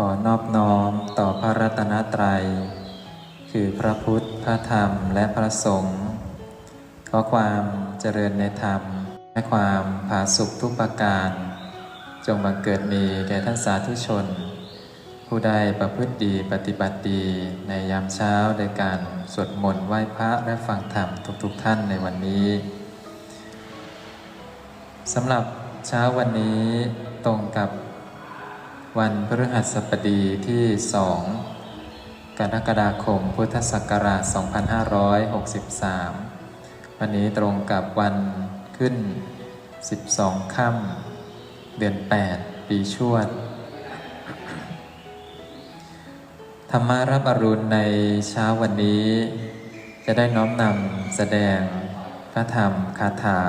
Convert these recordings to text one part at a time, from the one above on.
ขอนอบน้อมต่อพระรัตนตรัย คือพระพุทธ พระธรรม และพระสงฆ์ ขอความเจริญในธรรม และความผาสุกทุกประการ จงบังเกิดมีแก่ท่านสาธุชน ผู้ใดประพฤติดีปฏิบัติดีในยามเช้าโดยการสวดมนต์ไหว้พระและฟังธรรมทุกๆทท่านในวันนี้สำหรับเช้าวันนี้ตรงกับ วันพฤหัสบดีที่ 2 กรกฎาคมพุทธศักราช 2563 วันนี้ตรงกับวันขึ้น 12 ค่ำเดือน 8 ปีชวด ธรรมารับอรุณในเช้าวันนี้ จะได้น้อมนำแสดงพระธรรมคาถา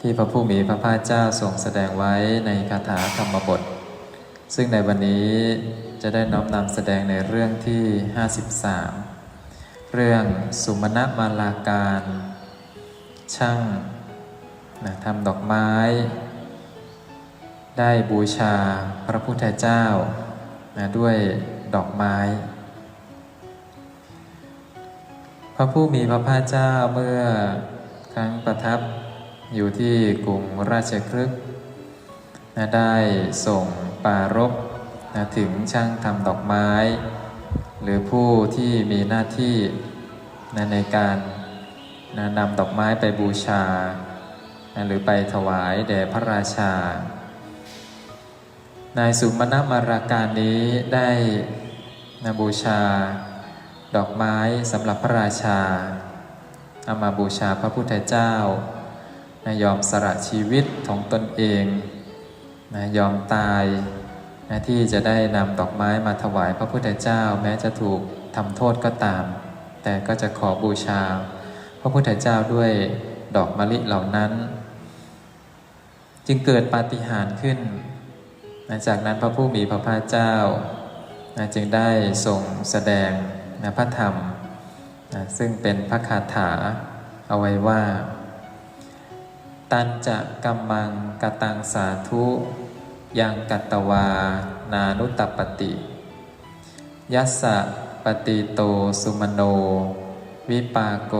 ที่พระผู้มีพระภาคเจ้าทรงแสดงไว้ในคาถาธรรมบท ซึ่งในวันนี้จะได้น้อมนำแสดงในเรื่องที่ 53 เรื่องสุมาณมาลาการ ช่างนะทำดอกไม้ ได้บูชาพระพุทธเจ้านะด้วยดอกไม้ พระผู้มีพระภาคเจ้าเมื่อครั้งประทับอยู่ที่กรุงราชครึกนะได้ส่ง ปารบนะถึงช่างทำดอกไม้ หรือผู้ที่มีหน้าที่นะในการนะนำดอกไม้ไปบูชานะหรือไปถวายแด่พระราชา นายสุมาณมาราการนี้ได้นะบูชา ดอกไม้สำหรับพระราชาเอามาบูชาพระพุทธเจ้านะยอมสละชีวิตของตนเอง นะยอมตายนะที่จะได้นำดอกไม้มาถวายพระพุทธเจ้า แม้จะถูกทำโทษก็ตาม แต่ก็จะขอบูชา พระพุทธเจ้าด้วยดอกมะลิเหล่านั้น จึงเกิดปาฏิหาริย์ขึ้นนะจากนั้นพระผู้มีพระภาคเจ้านะจึงได้ทรงแสดงนะพระธรรมนะซึ่งเป็นพระคาถาเอาไว้ว่า ตันจะกัมมังกตังสาธุยังกัตตวา นานุตตปฏิยัสสะปฏิโตสุมโน วิปาโก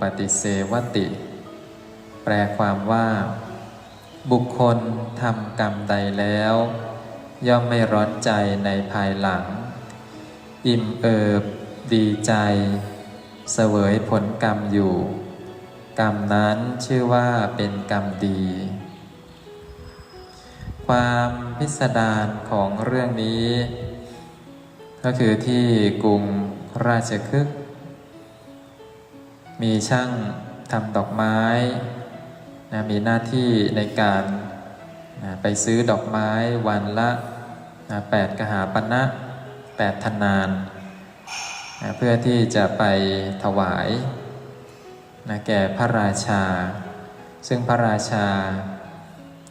ปฏิเสวติ แปลความว่า บุคคลทำกรรมใดแล้ว ย่อมไม่ร้อนใจในภายหลัง อิ่มเอิบ ดีใจ เสวยผลกรรมอยู่ กรรมนั้นชื่อว่าเป็นกรรมดี ความพิสดารของเรื่องนี้ ก็คือที่กรุงราชคฤห์มีช่างทำดอกไม้นะมีหน้าที่ในการนะไปซื้อดอกไม้วันละนะแปดกหาปณะแปดธนานนะเพื่อที่จะไปถวาย นะแก่พระราชา ซึ่งพระราชา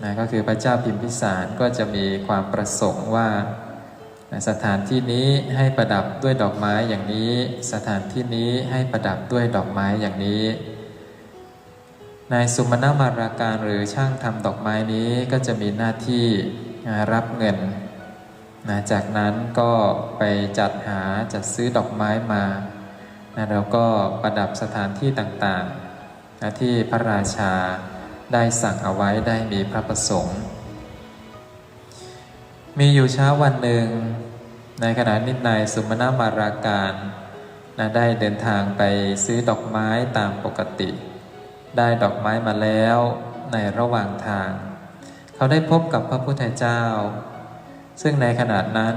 นะก็คือพระเจ้าพิมพิสารก็จะมีความประสงค์ว่านะสถานที่นี้ให้ประดับด้วยดอกไม้อย่างนี้ สถานที่นี้ให้ประดับด้วยดอกไม้อย่างนี้ นายสุมาณมาราการหรือช่างทำดอกไม้นี้ก็จะมีหน้าที่รับเงินนะจากนั้นก็ไปจัดหาจัดซื้อดอกไม้มา นะแล้วก็ประดับสถานที่ต่างๆนะที่พระราชาได้สั่งเอาไว้ได้มีพระประสงค์ มีอยู่เช้าวันหนึ่ง ในขณะนิดนายสุมามาราการนะได้เดินทางไปซื้อดอกไม้ตามปกติ ได้ดอกไม้มาแล้วในระหว่างทาง เขาได้พบกับพระพุทธเจ้า ซึ่งในขณะนั้น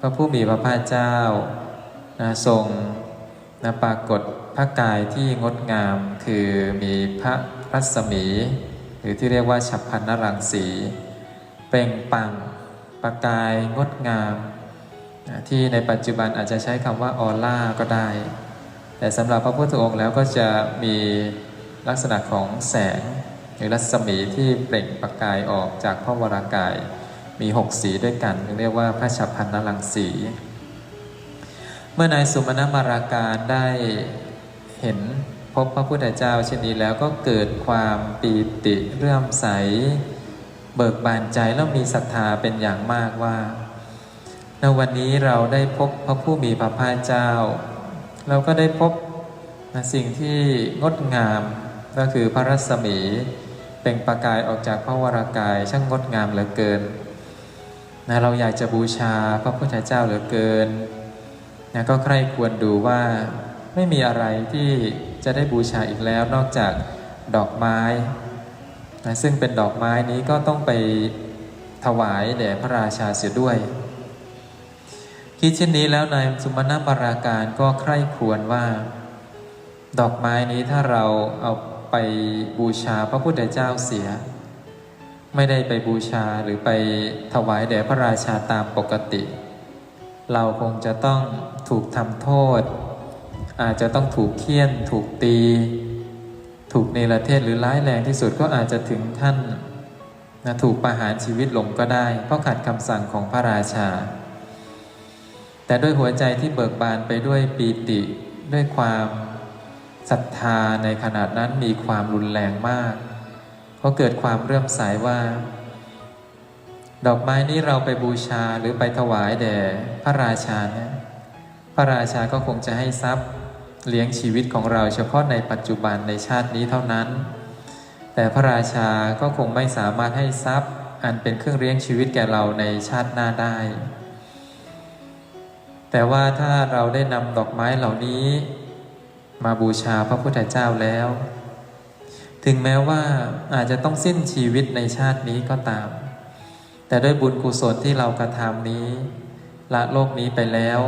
พระผู้มีพระภาคเจ้านะทรง นะปรากฏพระกายที่งดงามคือมีพระรัศมี หรือที่เรียกว่าฉับพันนรังสีเปล่งปังประกายงดงามนะที่ในปัจจุบันอาจจะใช้คำว่าออร่าก็ได้ แต่สำหรับพระพุทธองค์แล้วก็จะมีลักษณะของแสง หรือรัศมีที่เปล่งประกายออกจากพระวรากาย มีหกสีด้วยกันเรียกว่าพระฉับพันนรังสี เมื่อนายสุมาณมาราการได้เห็นพบพระพุทธเจ้าเช่นนี้แล้วก็เกิดความปีติเรื่อมใส เบิกบานใจแล้วมีศรัทธาเป็นอย่างมากว่าในวันนี้เราได้พบพระผู้มีพระภาคเจ้า เราก็ได้พบนสิ่งที่งดงามก็คือพระรัศมีเปล่งประกายออกจากพระวรากายช่างงดงามเหลือเกินนะเราอยากจะบูชาพระพุทธเจ้าเหลือเกิน นะก็ใคร่ควรดูว่าไม่มีอะไรที่จะได้บูชาอีกแล้วนอกจากดอกไม้นะซึ่งเป็นดอกไม้นี้ก็ต้องไปถวายแด่พระราชาเสียด้วย คิดเช่นนี้แล้วนายสุมาณปราการก็ใคร่ควญว่า ดอกไม้นี้ถ้าเราเอาไปบูชาพระพุทธเจ้าเสีย ไม่ได้ไปบูชาหรือไปถวายแด่พระราชาตามปกติ เราคงจะต้องถูกทำโทษ อาจจะต้องถูกเคี่ยน ถูกตี ถูกเนรเทศหรือร้ายแรงที่สุดก็อาจจะถึงท่านนะถูกประหารชีวิตลงก็ได้ เพราะขัดคำสั่งของพระราชา แต่ด้วยหัวใจที่เบิกบานไปด้วยปีติด้วยความศรัทธาในขนาดนั้นมีความรุนแรงมาก เพราะเกิดความเรื่อมใสว่า ดอกไม้นี้เราไปบูชาหรือไปถวายแด่พระราชาเนี่ยพระราชาก็คงจะให้ทรัพย์เลี้ยงชีวิตของเราเฉพาะในปัจจุบันในชาตินี้เท่านั้น แต่พระราชาก็คงไม่สามารถให้ทรัพย์ อันเป็นเครื่องเลี้ยงชีวิตแก่เราในชาติหน้าได้ แต่ว่าถ้าเราได้นำดอกไม้เหล่านี้ มาบูชาพระพุทธเจ้าแล้ว ถึงแม้ว่าอาจจะต้องสิ้นชีวิตในชาตินี้ก็ตาม แต่ด้วยบุญกุศลที่เรากระทำนี้ ละโลกนี้ไปแล้ว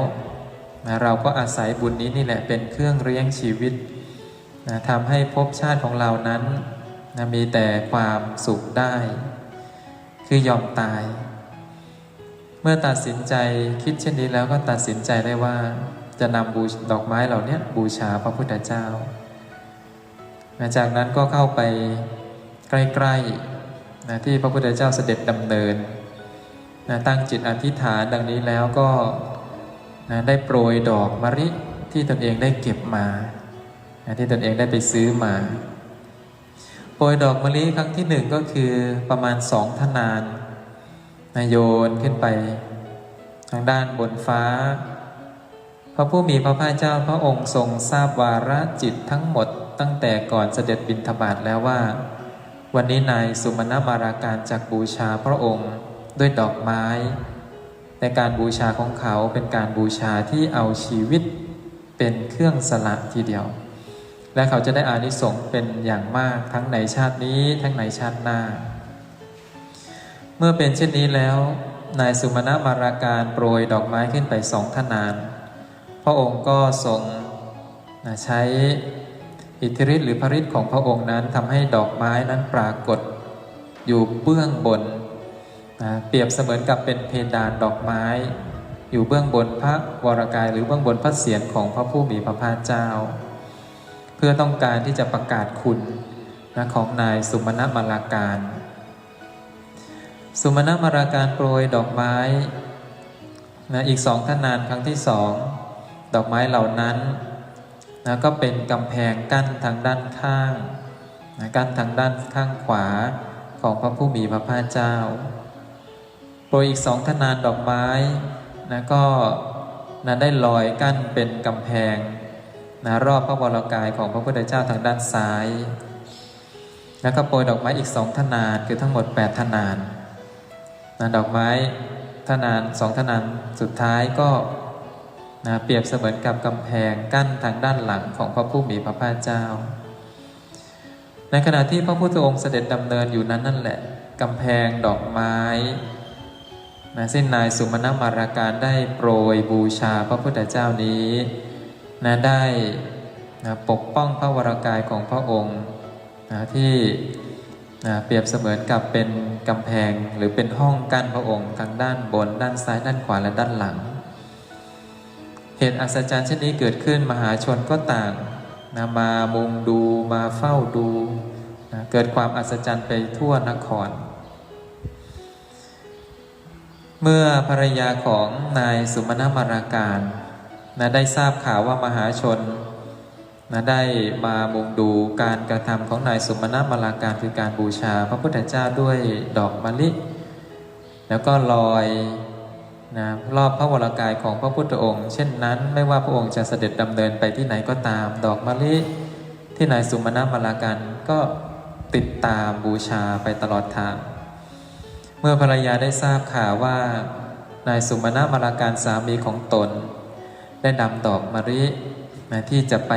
นะเราก็อาศัยบุญนี้นี่แหละเป็นเครื่องเลี้ยงชีวิตนะทำให้ภพชาติของเรานั้นนะมีแต่ความสุขได้ คือยอมตาย เมื่อตัดสินใจคิดเช่นนี้แล้วก็ตัดสินใจได้ว่าจะนำบูดอกไม้เหล่านี้บูชาพระพุทธเจ้านะจากนั้นก็เข้าไปใกล้ๆนะที่พระพุทธเจ้าเสด็จดำเนิน นะตั้งจิตอธิษฐานดังนี้แล้วก็นะได้โปรยดอกมะริที่ตนเองได้เก็บมานะที่ตนเองได้ไปซื้อมา โปรยดอกมะลิครั้งที่หนึ่งก็คือประมาณสองทนานนะโยนขึ้นไป ทางด้านบนฟ้า พระผู้มีพระภาคเจ้าพระองค์ทรงทราบวาระจิตทั้งหมดตั้งแต่ก่อนเสด็จบินทบาทแล้วว่า วันนี้นายสุมาณมาราการจากบูชาพระองค์ ด้วยดอกไม้แต่การบูชาของเขาเป็นการบูชาที่เอาชีวิตเป็นเครื่องสละทีเดียว และเขาจะได้อานิสงส์เป็นอย่างมากทั้งในชาตินี้ทั้งในชาติหน้า เมื่อเป็นเช่นนี้แล้ว นายสุมาณมาราการโปรยดอกไม้ขึ้นไปสองทนานพระองค์ก็ทรงใช้อิทธิฤทธิ์หรือพระฤทธิ์ของพระองค์นั้นทำให้ดอกไม้นั้นปรากฏ อยู่เบื้องบน นะเปรียบเสมือนกับเป็นเพดานดอกไม้ อยู่เบื้องบนพระวรากาย หรือเบื้องบนพระเศียรของพระผู้มีพระภาคเจ้า เพื่อต้องการที่จะประกาศคุณนะของนายสุมาณมาราการ สุมาณมาราการโปรยดอกไม้นะอีกสองท่านนานครั้งที่สองดอกไม้เหล่านั้นนะก็เป็นกำแพงกั้นทางด้านข้างนะกั้นทางด้านข้างขวาของพระผู้มีพระภาคเจ้า โปรยอีกสองทนานดอกไม้นะก็นะได้ลอยกั้นเป็นกำแพงนะรอบพระวรากายของพระพุทธเจ้าทางด้านซ้าย แล้วก็โปรยดอกไม้อีกสองทนานคือทั้งหมด8ทนานนะดอกไม้ทนานสองทนานสุดท้ายก็นะเปรียบเสมือนกับกำแพงกั้นทางด้านหลังของพระผู้มีพระภาคเจ้า ในขณะที่พระพุทธองค์เสด็จดำเนินอยู่นั้นนั่นแหละกำแพงดอกไม้ นะสิ้นนายสุมาณมาราการได้โปรยบูชาพระพุทธเจ้านี้นะได้นะปกป้องพระวรากายของพระองค์นะที่นะเปรียบเสมือนกับเป็นกำแพงหรือเป็นห้องกั้นพระองค์ทางด้านบน ด้านซ้ายด้านขวาและด้านหลัง เหตุอัศจรรย์เช่นนี้เกิดขึ้นมหาชนก็ต่างนะมามุงดูมาเฝ้าดูนะเกิดความอัศจรรย์ไปทั่วนคร เมื่อภรรยาของนายสุมาณมาราการนะได้ทราบข่าวว่ามหาชนนะได้มามุงดูการกระทำของนายสุมาณมาราการคือการบูชา พระพุทธเจ้าด้วยดอกมะลิ แล้วก็ลอยนะรอบพระวรากายของพระพุทธองค์ เช่นนั้น ไม่ว่าพระองค์จะเสด็จดำเนินไปที่ไหนก็ตาม ดอกมะลิ ที่นายสุมาณมาลากันก็ติดตามบูชาไปตลอดทาง เมื่อภรรยาได้ทราบข่าวว่า นายสุมาณะมาลาการสามีของตน ได้นำดอกมะลินะที่จะไป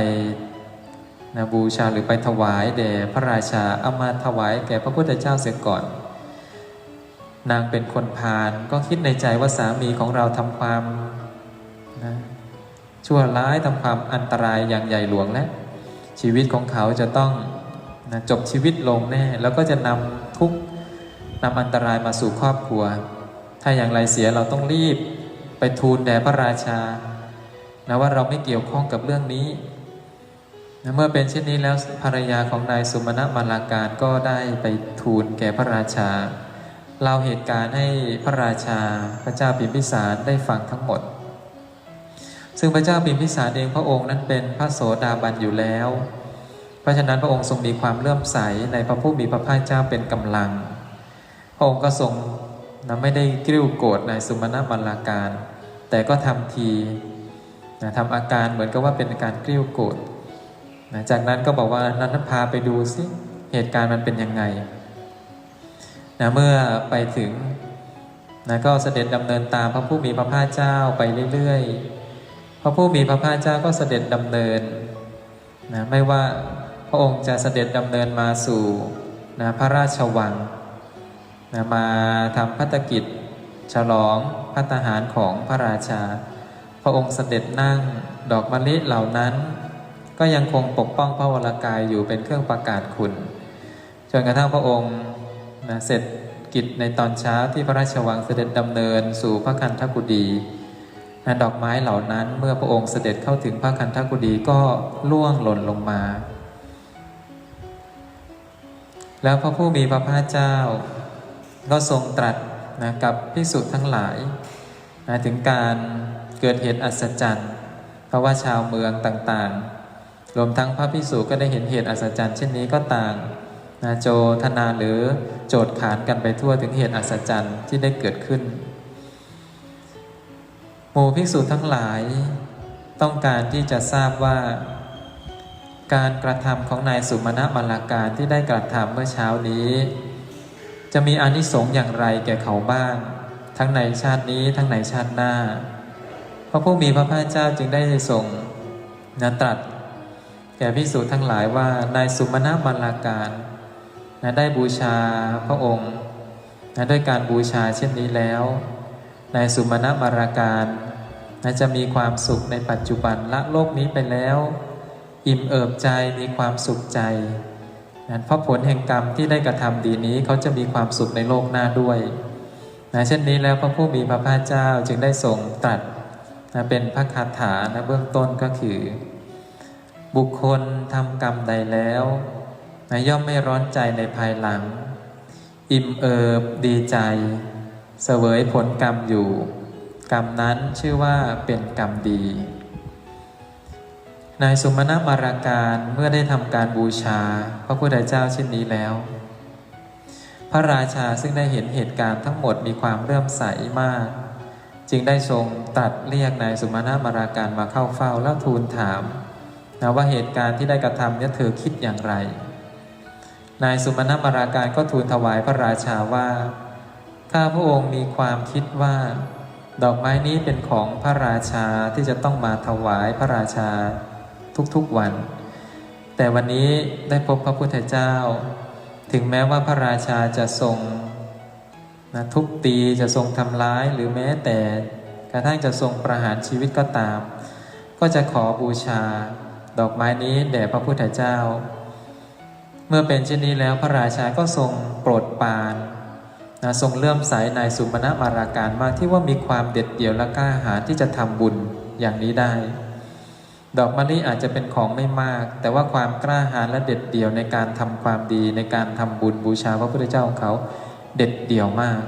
นะบูชาหรือไปถวายแด่พระราชาเอามาถวายแก่พระพุทธเจ้าเสียก่อน นางเป็นคนพาลก็คิดในใจว่าสามีของเราทำความนะชั่วร้ายทำความอันตรายอย่างใหญ่หลวงและ ชีวิตของเขาจะต้องนะจบชีวิตลงแน่ แล้วก็จะนำทุกข์ นำอันตรายมาสู่ครอบครัว ถ้าอย่างไรเสียเราต้องรีบ ไปทูลแด่พระราชานะว่าเราไม่เกี่ยวข้องกับเรื่องนี้นะเมื่อเป็นเช่นนี้แล้วภรรยาของนายสุมาณมาลาการก็ได้ไปทูลแก่พระราชาเล่าเหตุการณ์ให้พระราชาพระเจ้าพิมพิสารได้ฟังทั้งหมด ซึ่งพระเจ้าพิมพิสารเองพระองค์นั้นเป็นพระโสดาบันอยู่แล้ว เพราะฉะนั้นพระองค์ทรงมีความเลื่อมใสในพระผู้มีพระภาคเจ้าเป็นกำลัง พระองค์ก็ทรงนะไม่ได้กริ้วโกรธในสุมาณมัลลาการ แต่ก็ทำทีนะทำอาการเหมือนกับว่าเป็นอาการกริ้วโกรธนะจากนั้นก็บอกว่านันทพาไปดูสิเหตุการณ์มันเป็นยังไงนะเมื่อไปถึงนะก็เสด็จดำเนินตามพระผู้มีพระภาคเจ้าไปเรื่อยๆ พระผู้มีพระภาคเจ้าก็เสด็จดำเนินนะไม่ว่าพระองค์จะเสด็จดำเนินมาสู่นะพระราชวัง นะมาทำพัฒกิจ ฉลองพัฒหารของพระราชา พระองค์เสด็จนั่งดอกมะลิเหล่านั้น ก็ยังคงปกป้องพระวรากายอยู่เป็นเครื่องประกาศคุณจนกระทั่งพระองค์นะเสร็จกิจในตอนเช้าที่พระราชวังเสด็จดำเนินสู่พระคันธกุฎีนะดอกไม้เหล่านั้นเมื่อพระองค์เสด็จเข้าถึงพระคันธกุฎีก็ล่วงหล่นลงมา แล้วพระผู้มีพระภาคเจ้า ก็ทรงตรัสนะกับพิสุทั้งหลายนะถึงการเกิดเหตุอัศจรรย์ เพราะว่าชาวเมืองต่างๆ รวมทั้งพระพิสุก็ได้เห็นเหตุอัศจรรย์ เช่นนี้ก็ต่างนะโจทนาหรือโจทขานกันไปทั่วถึงเหตุอัศจรรย์ที่ได้เกิดขึ้นหมู่ภิกษุทั้งหลายต้องการที่จะทราบว่า การกระทำของนายสุมาณมาลาการที่ได้กระทำเมื่อเช้านี้ จะมีอานิสงส์อย่างไรแก่เขาบ้าง ทั้งในชาตินี้ทั้งในชาติหน้า พระผู้มีพระภาคเจ้าจึงได้ทรงนะตรัส แก่พิสูจน์ทั้งหลายว่านายสุมาณมาลาการนะได้บูชาพระองค์นะด้วยการบูชาเช่นนี้แล้วนายสุมาณมาลาการนะจะมีความสุขในปัจจุบันละโลกนี้ไปแล้ว อิ่มเอิบใจมีความสุขใจ นะเพราะผลแห่งกรรมที่ได้กระทำดีนี้เขาจะมีความสุขในโลกหน้าด้วยนะเช่นนี้แล้วพระผู้มีพระภาคเจ้าจึงได้ทรงตรัสนะเป็นพระคาถานะเบื้องต้นก็คือ บุคคลทำกรรมใดแล้วนะย่อมไม่ร้อนใจในภายหลัง อิ่มเอิบดีใจ เสวยผลกรรมอยู่ กรรมนั้นชื่อว่าเป็นกรรมดี นายสุมาณมาราการเมื่อได้ทำการบูชา พระพุทธเจ้าเช่นนี้แล้ว พระราชาซึ่งได้เห็นเหตุการณ์ทั้งหมดมีความเริ่มใสมาก จึงได้ทรงตรัสเรียกนายสุมาณมาราการมาเข้าเฝ้าแล้วทูลถามนะว่าเหตุการณ์ที่ได้กระทำเนี่ยเธอคิดอย่างไร นายสุมาณมาราการก็ทูลถวายพระราชาว่าข้าพระองค์มีความคิดว่า ดอกไม้นี้เป็นของพระราชาที่จะต้องมาถวายพระราชา ทุกๆวัน แต่วันนี้ได้พบพระพุทธเจ้า ถึงแม้ว่าพระราชาจะทรงนะทุบตีจะทรงทำร้ายหรือแม้แต่กระทั่งจะทรงประหารชีวิตก็ตาม ก็จะขอบูชาดอกไม้นี้แด่พระพุทธเจ้า เมื่อเป็นเช่นนี้แล้วพระราชาก็ทรงโปรดปรานนะทรงเลื่อมใสในสุมาณมาราการมากที่ว่ามีความเด็ดเดี่ยวและกล้าหาญที่จะทำบุญอย่างนี้ได้ ดอกมะลิอาจจะเป็นของไม่มาก แต่ว่าความกล้าหาญและเด็ดเดี่ยวในการทำความดีในการทำบุญบูชาพระพุทธเจ้าของเขาเด็ดเดี่ยวมาก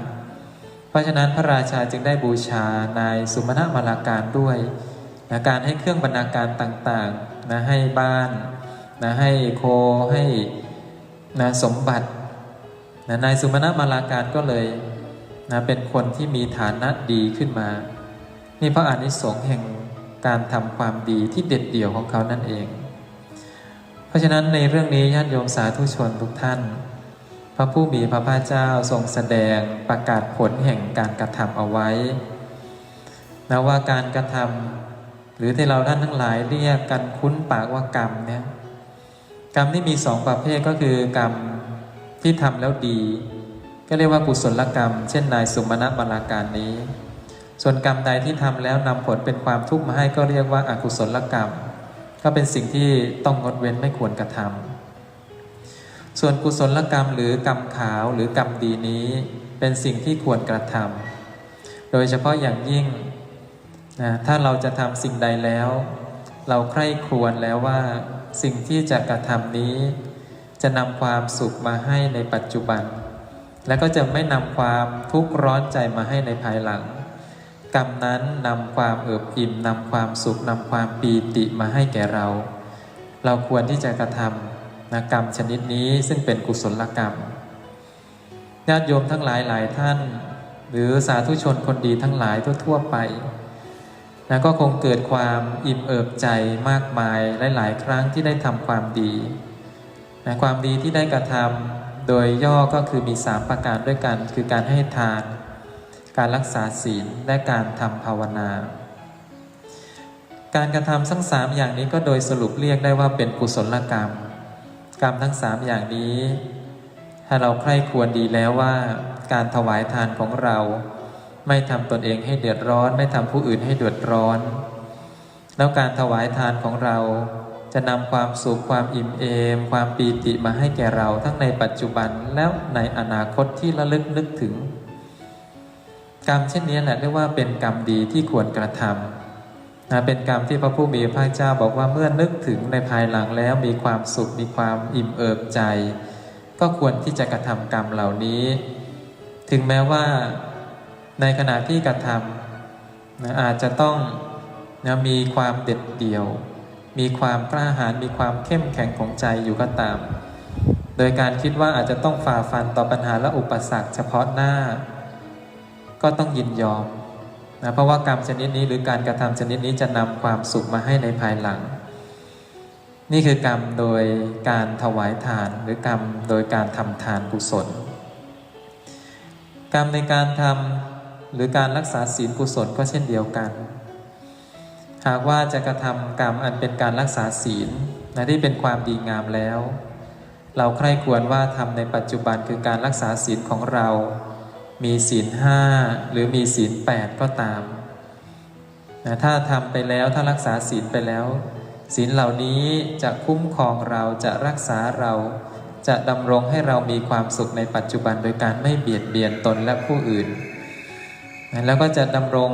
เพราะฉะนั้นพระราชาจึงได้บูชานายสุมาณมาลาการด้วยนะการให้เครื่องบรรณาการต่างๆนะให้บ้านนะให้โคให้นะสมบัตินะนายสุมาณมาลาการก็เลยนะเป็นคนที่มีฐานะดีขึ้นมา นี่พระอานิสงส์แห่ง การทำความดีที่เด็ดเดี่ยวของเขานั่นเอง เพราะฉะนั้นในเรื่องนี้ญาติโยมสาธุชนทุกท่าน พระผู้มีพระภาคเจ้าทรงแสดงประกาศผลแห่งการกระทำเอาไว้นะว่าการกระทำหรือที่เราท่านทั้งหลายเรียกกันคุ้นปากว่ากรรมเนี่ยกรรมที่มีสองประเภทก็คือกรรมที่ทำแล้วดี ก็เรียกว่ากุศลกรรม เช่นนายสุมาณบาราการนี้ ส่วนกรรมใดที่ทำแล้วนำผลเป็นความทุกข์มาให้ก็เรียกว่าอากุศลกรรม ก็เป็นสิ่งที่ต้องงดเว้นไม่ควรกระทำส่วนกุศลกรรมหรือกรรมขาวหรือกรรมดีนี้เป็นสิ่งที่ควรกระทำโดยเฉพาะอย่างยิ่งนะถ้าเราจะทำสิ่งใดแล้ว เราใคร่ครวญแล้วว่าสิ่งที่จะกระทำนี้ จะนำความสุขมาให้ในปัจจุบัน และก็จะไม่นำความทุกข์ร้อนใจมาให้ในภายหลัง กรรมนั้นนำความเอิบอิ่มนำความสุขนำความปีติมาให้แก่เรา เราควรที่จะกระทำนะกรรมชนิดนี้ซึ่งเป็นกุศลกรรมญาติโยมทั้งหลายหลายท่าน หรือสาธุชนคนดีทั้งหลายทั่วๆไปนะก็คงเกิดความอิ่มเอิบใจมากมายหลาย ๆ ครั้งที่ได้ทำความดีนะความดีที่ได้กระทำโดยย่อก็คือมีสามประการด้วยกัน คือการให้ทาน การรักษาศีลและการทำภาวนา การกระทำทั้งสามอย่างนี้ก็โดยสรุปเรียกได้ว่าเป็นกุศลกรรม กรรมทั้งสามอย่างนี้ ถ้าเราใคร่ควรดีแล้วว่าการถวายทานของเรา ไม่ทำตนเองให้เดือดร้อน ไม่ทำผู้อื่นให้เดือดร้อน แล้วการถวายทานของเราจะนำความสุขความอิ่มเอม ความปีติมาให้แก่เราทั้งในปัจจุบันแล้วในอนาคตที่ระลึกนึกถึง กรรมเช่นนี้แหละเรียกว่าเป็นกรรมดีที่ควรกระทำนะเป็นกรรมที่พระผู้มีพระเจ้าบอกว่าเมื่อนึกถึงในภายหลังแล้วมีความสุขมีความอิ่มเอิบใจ ก็ควรที่จะกระทำกรรมเหล่านี้ ถึงแม้ว่าในขณะที่กระทำนะอาจจะต้องนะมีความเด็ดเดี่ยว มีความกล้าหาญมีความเข้มแข็งของใจอยู่ก็ตาม โดยการคิดว่าอาจจะต้องฝ่าฟันต่อปัญหาและอุปสรรคเฉพาะหน้า ก็ต้องยินยอมนะเพราะว่ากรรมชนิดนี้หรือการกระทำชนิดนี้จะนำความสุขมาให้ในภายหลัง นี่คือกรรมโดยการถวายทานหรือกรรมโดยการทำทานกุศล กรรมในการทำหรือการรักษาศีลกุศลก็เช่นเดียวกัน หากว่าจะกระทำกรรมอันเป็นการรักษาศีลนะที่เป็นความดีงามแล้ว เราใคร่ควรว่าทำในปัจจุบันคือการรักษาศีลของเรา มีศีลห้าหรือมีศีลแปดก็ตามนะถ้าทำไปแล้วถ้ารักษาศีลไปแล้ว ศีลเหล่านี้จะคุ้มครองเราจะรักษาเราจะดำรงให้เรามีความสุขในปัจจุบันโดยการไม่เบียดเบียนตนและผู้อื่นนะแล้วก็จะดำรง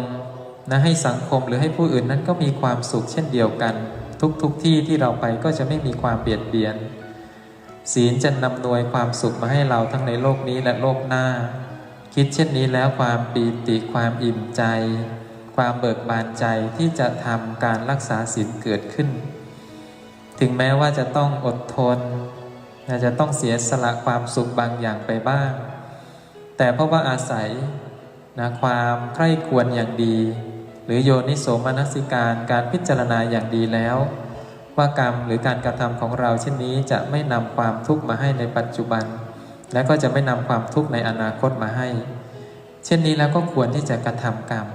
นะให้สังคมหรือให้ผู้อื่นนั้นก็มีความสุขเช่นเดียวกัน ทุกๆทที่ที่เราไปก็จะไม่มีความเบียดเบียน ศีลจะนำนวยความสุขมาให้เราทั้งในโลกนี้และโลกหน้า คิดเช่นนี้แล้วความปีติความอิ่มใจ ความเบิกบานใจที่จะทำการรักษาศีลเกิดขึ้น ถึงแม้ว่าจะต้องอดทนจะต้องเสียสละความสุขบางอย่างไปบ้าง แต่เพราะว่าอาศัยนะความใคร่ควรอย่างดี หรือโยนิโสมนสิการการพิจารณาอย่างดีแล้ว ว่ากรรมหรือการกระทำของเราเช่นนี้จะไม่นำความทุกข์มาให้ในปัจจุบัน และก็จะไม่นำความทุกข์ในอนาคตมาให้ เช่นนี้แล้วก็ควรที่จะกระทำกรรม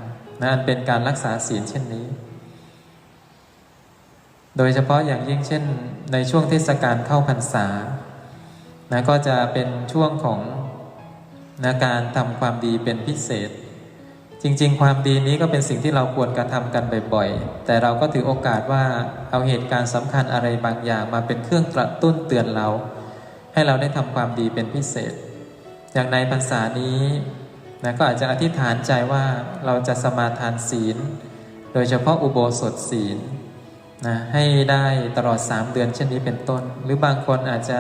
นะอันเป็นการรักษาศีลเช่นนี้ โดยเฉพาะอย่างยิ่งเช่น ในช่วงเทศกาลเข้าพรรษานะก็จะเป็นช่วงของนะการทำความดีเป็นพิเศษ จริง ๆ ความดีนี้ก็เป็นสิ่งที่เราควรกระทำกันบ่อยๆ แต่เราก็ถือโอกาสว่าเอาเหตุการณ์สำคัญอะไรบางอย่างมาเป็นเครื่องกระตุ้นเตือนเรา ให้เราได้ทำความดีเป็นพิเศษ อย่างในพรรษานี้นะก็อาจจะอธิษฐานใจว่าเราจะสมาทานศีล โดยเฉพาะอุโบสถศีลนะให้ได้ตลอด 3 เดือนเช่นนี้เป็นต้น หรือบางคนอาจจะ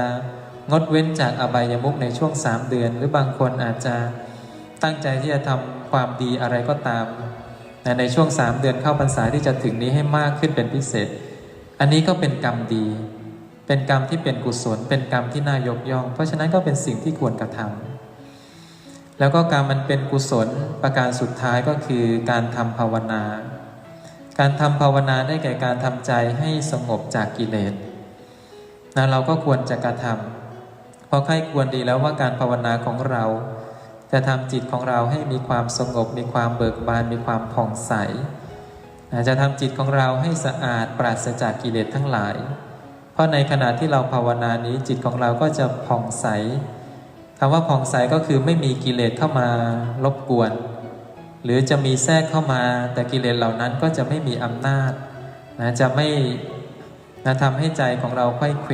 งดเว้นจากอบายมุกในช่วงสามเดือน หรือบางคนอาจจะตั้งใจที่จะทำความดีอะไรก็ตามในช่วงสามเดือนเข้าพรรษาที่จะถึงนี้ให้มากขึ้นเป็นพิเศษ อันนี้ก็เป็นกรรมดี เป็นกรรมที่เป็นกุศล เป็นกรรมที่น่ายกย่อง เพราะฉะนั้นก็เป็นสิ่งที่ควรกระทำแล้วก็การมันเป็นกุศลประการสุดท้ายก็คือการทำภาวนา การทำภาวนาได้แก่การทำใจให้สงบจากกิเลสนะเราก็ควรจะกระทำเพราะใครควรดีแล้วว่าการภาวนาของเรา จะทำจิตของเราให้มีความสงบ มีความเบิกบาน มีความผ่องใสนะจะทำจิตของเราให้สะอาดปราศจากกิเลสทั้งหลาย เพราะในขณะที่เราภาวนานี้จิตของเราก็จะผ่องใสคำว่าผ่องใสก็คือไม่มีกิเลสเข้ามารบกวน หรือจะมีแทรกเข้ามา แต่กิเลสเหล่านั้นก็จะไม่มีอำนาจนะจะไม่นะทำให้ใจของเราค่อยเขว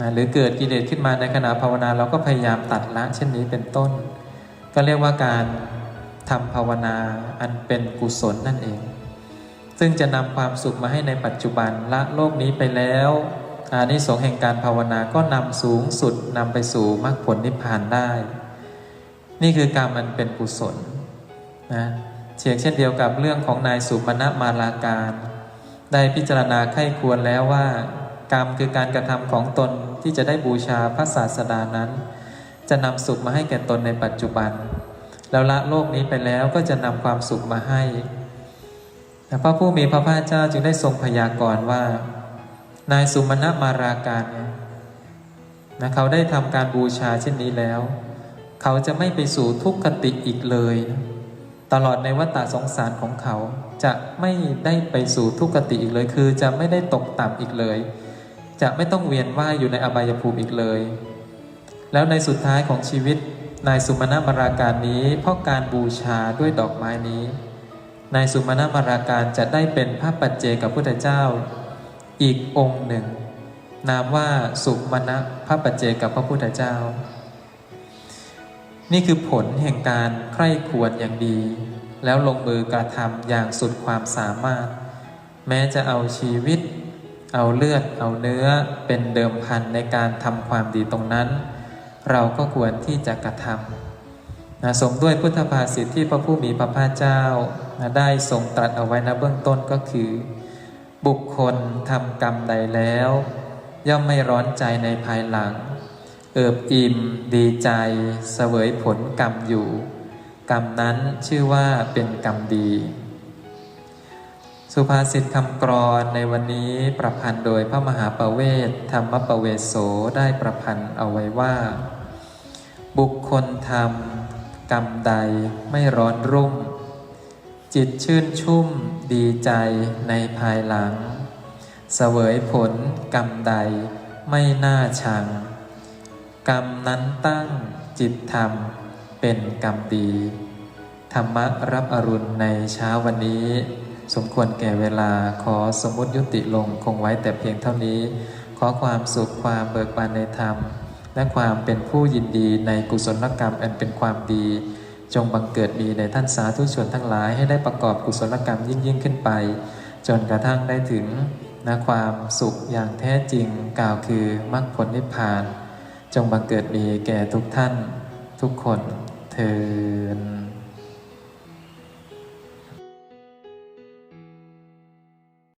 นะหรือเกิดกิเลสขึ้นมาในขณะภาวนาเราก็พยายามตัดละเช่นนี้เป็นต้น ก็เรียกว่าการทำภาวนาอันเป็นกุศลนั่นเอง ซึ่งจะนำความสุขมาให้ในปัจจุบันละโลกนี้ไปแล้วอานิสงส์แห่งการภาวนาก็นำสูงสุดนำไปสู่มรรคผลนิพพานได้ นี่คือการมันเป็นกุศลนะเช่นเช่นเดียวกับเรื่องของนายสุมาณมาลาการ ได้พิจารณาไข้ควรแล้วว่า กรรมคือการกระทำของตนที่จะได้บูชาพระศาสดานั้น จะนำสุขมาให้แก่ตนในปัจจุบัน แล้วละโลกนี้ไปแล้วก็จะนำความสุขมาให้ แต่พระผู้มีพระภาคเจ้าจึงได้ทรงพยากรณ์ว่า นายสุมาณมาราการเนี่ยนะเขาได้ทำการบูชาเช่นนี้แล้ว เขาจะไม่ไปสู่ทุกขติอีกเลย ตลอดในวัฏสงสารของเขาจะไม่ได้ไปสู่ทุกขติอีกเลย คือจะไม่ได้ตกต่ำอีกเลย จะไม่ต้องเวียนว่ายอยู่ในอบายภูมิอีกเลย แล้วในสุดท้ายของชีวิตนายสุมาณมาราการนี้ เพราะการบูชาด้วยดอกไม้นี้ นายสุมาณมาราการจะได้เป็นพระปัจเจกับพุทธเจ้า อีกองค์หนึ่ง นามว่าสุมาณพระปัจเจกับพระพุทธเจ้า นี่คือผลแห่งการใคร่ควรอย่างดี แล้วลงมือกระทำอย่างสุดความสามารถ แม้จะเอาชีวิต เอาเลือด เอาเนื้อเป็นเดิมพันในการทำความดีตรงนั้น เราก็ควรที่จะกระทำ นะสมด้วยพุทธภาษิตที่พระผู้มีพระภาคเจ้านะได้ทรงตรัสเอาไว้นะเบื้องต้นก็คือ บุคคลทำกรรมใดแล้ว ย่อมไม่ร้อนใจในภายหลัง เอิบอิ่ม ดีใจเสวยผลกรรมอยู่ กรรมนั้นชื่อว่าเป็นกรรมดี สุภาษิตคำกรอนในวันนี้ประพันธ์โดยพระมหาประเวทธรรมประเวศโสได้ประพันธ์เอาไว้ว่า บุคคลทำ กรรมใดไม่ร้อนรุ่ม จิตชื่นชุ่มดีใจในภายหลัง เสวยผลกรรมใดไม่น่าชัง กรรมนั้นตั้งจิตทำเป็นกรรมดี ธรรมะรับอรุณในเช้าวันนี้ สมควรแก่เวลาขอสมมุติยุติลงคงไว้แต่เพียงเท่านี้ ขอความสุขความเบิกบานในธรรม และความเป็นผู้ยินดีในกุศลกรรมอันเป็นความดี จงบังเกิดมีในท่านสาธุชนทั้งหลายให้ได้ประกอบกุศลกรรมยิ่งยิ่งขึ้นไป จนกระทั่งได้ถึงนะความสุขอย่างแท้จริงกล่าวคือมรรคผลนิพพาน จงบังเกิดมีแก่ทุกท่านทุกคนเทอ